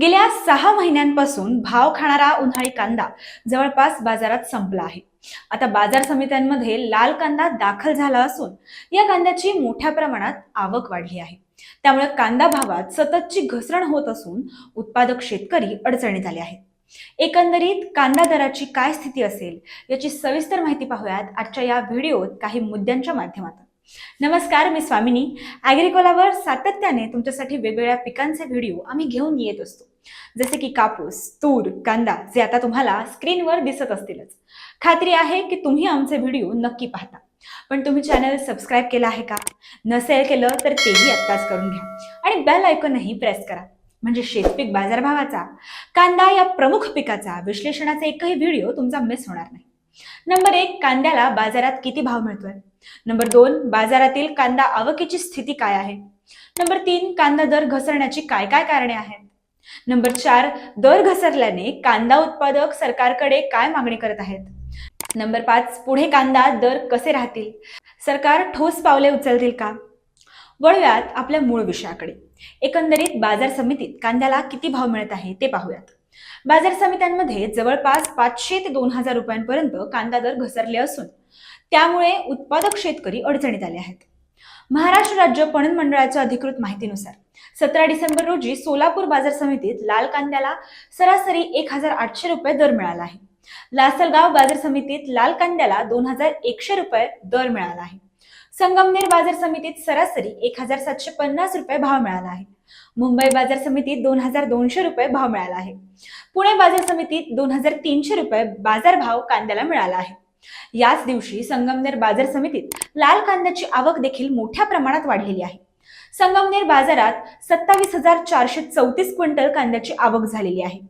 गेल्या सहा महिन्यांपासून भाव खाणारा उन्हाळी कांदा जवळपास बाजारात संपला आहे. आता बाजार समित्यांमध्ये लाल कांदा दाखल झाला असून या कांद्याची मोठ्या प्रमाणात आवक वाढली आहे. त्यामुळे कांदा भावात सततची घसरण होत असून उत्पादक शेतकरी अडचणीत आले आहेत. एकंदरीत कांदा दराची काय स्थिती असेल याची सविस्तर माहिती पाहूयात आजच्या या व्हिडिओत काही मुद्द्यांच्या माध्यमातून. नमस्कार मी स्वामिनी. ॲग्रिकोलावर सातत्याने तुमच्यासाठी वेगवेगळ्या पिकांचे व्हिडिओ आम्ही घेऊन येत असतो. जसे की कापूस तूर कांदा जे आता तुम्हाला स्क्रीनवर दिसत असतीलच. खात्री आहे की तुम्ही आमचे व्हिडिओ नक्की पाहता. पण तुम्ही चॅनल सबस्क्राईब केलं आहे का? नसेल केलं तर तेही आत्ताच करून घ्या. आणि बेल ऐकूनही प्रेस करा. म्हणजे शेतपीक बाजारभावाचा कांदा या प्रमुख पिकाचा विश्लेषणाचा एकही व्हिडिओ तुमचा मिस होणार नाही. नंबर एक कांद्याला बाजारात किती भाव मिळतोय? नंबर दोन बाजारातील कांदा आवकीची स्थिती काय आहे? नंबर तीन कांदा दर घसरण्याची काय काय कारणे आहेत? नंबर चार दर घसरल्याने कांदा उत्पादक सरकारकडे काय मागणी करत आहेत? नंबर पाच पुढे कांदा दर कसे राहतील? सरकार ठोस पावले उचलतील का? वळूयात आपल्या मूळ विषयाकडे. एकंदरीत बाजार समितीत कांद्याला किती भाव मिळत आहे ते पाहूयात. बाजार समित्यांमध्ये जवळपास पाचशे ते दोन हजार रुपयांपर्यंत कांदा दर घसरले असून त्यामुळे उत्पादक शेतकरी अडचणीत आले आहेत. महाराष्ट्र राज्य पणन मंडळाच्या अधिकृत माहितीनुसार सतरा डिसेंबर रोजी सोलापूर बाजार समितीत लाल कांद्याला सरासरी एक हजार आठशे रुपये दर मिळाला आहे. लासलगाव बाजार समितीत लाल कांद्याला दोन हजार एकशे रुपये दर मिळाला आहे. संगमनेर बाजार समितीत सरासरी एक हजार सातशे पन्नास रुपये भाव मिळाला आहे. मुंबई बाजार समितीत दोन हजार दोनशे रुपये भाव मिळाला आहे. पुणे बाजार समितीत दोन हजार तीनशे रुपये बाजार भाव कांद्याला मिळाला आहे. याच दिवशी संगमनेर बाजार समितीत लाल कांद्याची आवक देखील मोठ्या प्रमाणात वाढलेली आहे. संगमनेर बाजारात सत्तावीस हजार चारशे चौतीस क्विंटल कांद्याची आवक झालेली आहे.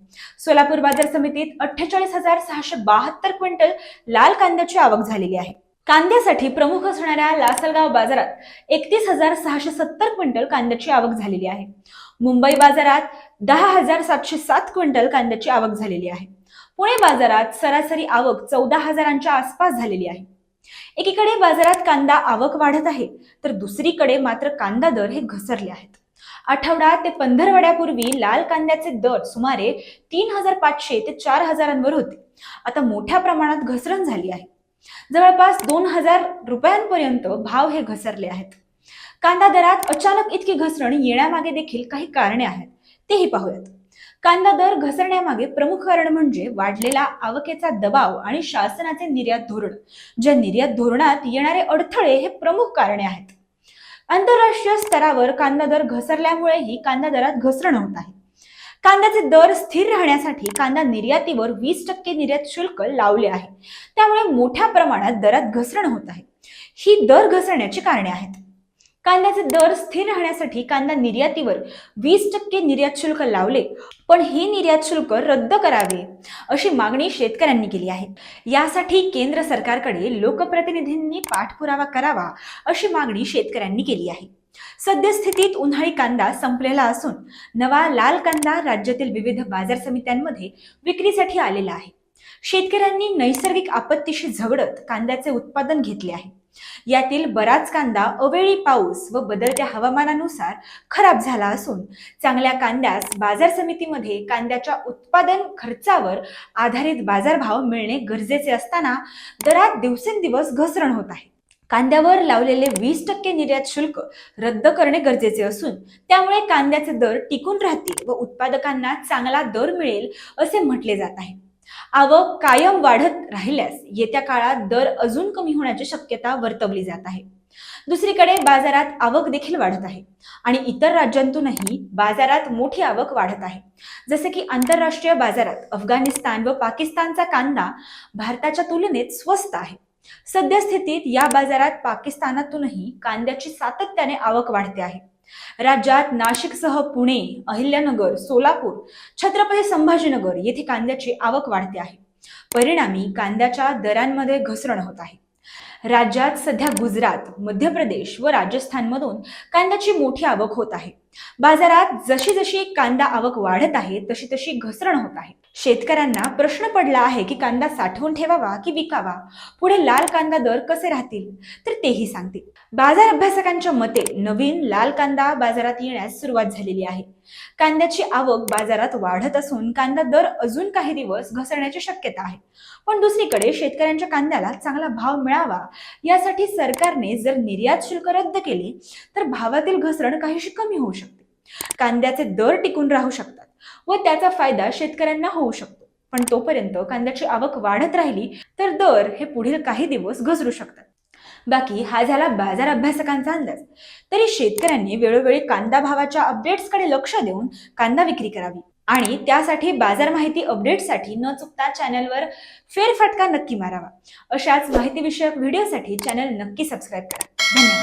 सोलापूर बाजार समितीत अठ्ठेचाळीस हजार सहाशे बहात्तर क्विंटल लाल कांद्याची आवक झालेली आहे. कांद्यासाठी प्रमुख असणाऱ्या लासलगाव बाजारात एकतीस हजार सहाशे सत्तर क्विंटल कांद्याची आवक झालेली आहे. मुंबई बाजारात दहा हजार सातशे सात क्विंटल कांद्याची आवक झालेली आहे. पुणे बाजारात सरासरी आवक चौदा हजारांच्या आसपास झालेली आहे. एकीकडे बाजारात कांदा आवक वाढत आहे तर दुसरीकडे मात्र कांदा दर हे घसरले आहेत. आठवडा ते पंधरवड्यापूर्वी लाल कांद्याचे दर सुमारे तीन हजार पाचशे ते चार हजारांवर होते. आता मोठ्या प्रमाणात घसरण झाली आहे. जवळपास दोन हजार रुपयांपर्यंत भाव हे घसरले आहेत. कांदा दरात अचानक इतकी घसरण येण्यामागे देखील काही कारणे आहेत. तेही पाहूयात. कांदा दर घसरण्यामागे प्रमुख कारण म्हणजे वाढलेला आवकेचा दबाव आणि शासनाचे निर्यात धोरण. ज्या निर्यात धोरणात येणारे अडथळे हे प्रमुख कारणे आहेत. आंतरराष्ट्रीय स्तरावर कांदा दर घसरल्यामुळेही कांदा दरात घसरण होत आहे. कांद्याचे दर स्थिर राहण्यासाठी कांदा निर्यातीवर वीस टक्के निर्यात शुल्क लावले आहे. त्यामुळे मोठ्या प्रमाणात दरात घसरण होत आहे. ही दर घसरण्याची कारणे आहेत. कांद्याचे दर स्थिर राहण्यासाठी कांदा निर्यातीवर वीस टक्के निर्यात शुल्क लावले पण हे निर्यात शुल्क रद्द करावे अशी मागणी शेतकऱ्यांनी केली आहे. यासाठी केंद्र सरकारकडे लोकप्रतिनिधींनी पाठपुरावा करावा अशी मागणी शेतकऱ्यांनी केली आहे. सद्यस्थितीत उन्हाळी कांदा संपलेला असून नवा लाल कांदा राज्यातील विविध बाजार समित्यांमध्ये विक्रीसाठी आलेला आहे. शेतकऱ्यांनी नैसर्गिक आपत्तीशी झगडत कांद्याचे उत्पादन घेतले आहे. यातील बराच कांदा अवेळी पाऊस व बदलत्या हवामानानुसार खराब झाला असून चांगल्या कांद्यास बाजार समितीमध्ये कांद्याच्या उत्पादन खर्चावर आधारित बाजारभाव मिळणे गरजेचे असताना दरात दिवसेंदिवस घसरण होत आहे. कांद्यावर लावलेले वीस टक्के निर्यात शुल्क रद्द करणे गरजेचे असून त्यामुळे कांद्याचे दर टिकून राहतील व उत्पादकांना चांगला दर मिळेल असे म्हटले जात आहे. आवक कायम वाढत राहिल्यास येत्या काळात दर अजून कमी होण्याची शक्यता वर्तवली जात आहे. दुसरीकडे बाजारात आवक देखील वाढत आहे आणि इतर राज्यांतूनही बाजारात मोठी आवक वाढत आहे. जसे की आंतरराष्ट्रीय बाजारात अफगाणिस्तान व पाकिस्तानचा कांदा भारताच्या तुलनेत स्वस्त आहे. सद्यस्थितीत या बाजारात पाकिस्तानातूनही कांद्याची सातत्याने आवक वाढते आहे. राज्यात नाशिकसह पुणे अहिल्यानगर सोलापूर छत्रपती संभाजीनगर येथे कांद्याची आवक वाढते आहे. परिणामी कांद्याच्या दरांमध्ये घसरण होत आहे. राज्यात सध्या गुजरात मध्य प्रदेश व राजस्थानमधून कांद्याची मोठी आवक होत आहे. बाजारात जशी जशी कांदा आवक वाढत आहे तशी तशी घसरण होत आहे. शेतकऱ्यांना प्रश्न पडला आहे की कांदा साठवून ठेवावा की विकावा? पुढे लाल कांदा दर कसे राहतील? तर तेही सांगतील. बाजार अभ्यासकांच्या मते नवीन लाल कांदा बाजारात येण्यास सुरुवात झालेली आहे. कांद्याची आवक बाजारात वाढत असून कांदा दर अजून काही दिवस घसरण्याची शक्यता आहे. पण दुसरीकडे शेतकऱ्यांच्या कांद्याला चांगला भाव मिळावा यासाठी सरकारने जर निर्यात शुल्क रद्द केले तर भावातील घसरण काहीशी कमी होऊ शकते. कांद्याचे दर टिकून राहू शकतात. व त्याचा फायदा शेतकऱ्यांना होऊ शकतो. पण तोपर्यंत कांद्याची आवक वाढत राहिली तर दर हे पुढील काही दिवस घसरू शकतात. बाकी हा झाला बाजार अभ्यासकांचा अंदाज. तरी शेतकऱ्यांनी वेळोवेळी कांदा भावाच्या अपडेट्सकडे लक्ष देऊन कांदा विक्री करावी. आणि त्यासाठी बाजार माहिती अपडेटसाठी न चुकता चॅनलवर फेरफटका नक्की मारावा. अशाच माहितीविषयक व्हिडिओसाठी चॅनल नक्की सबस्क्राईब करा.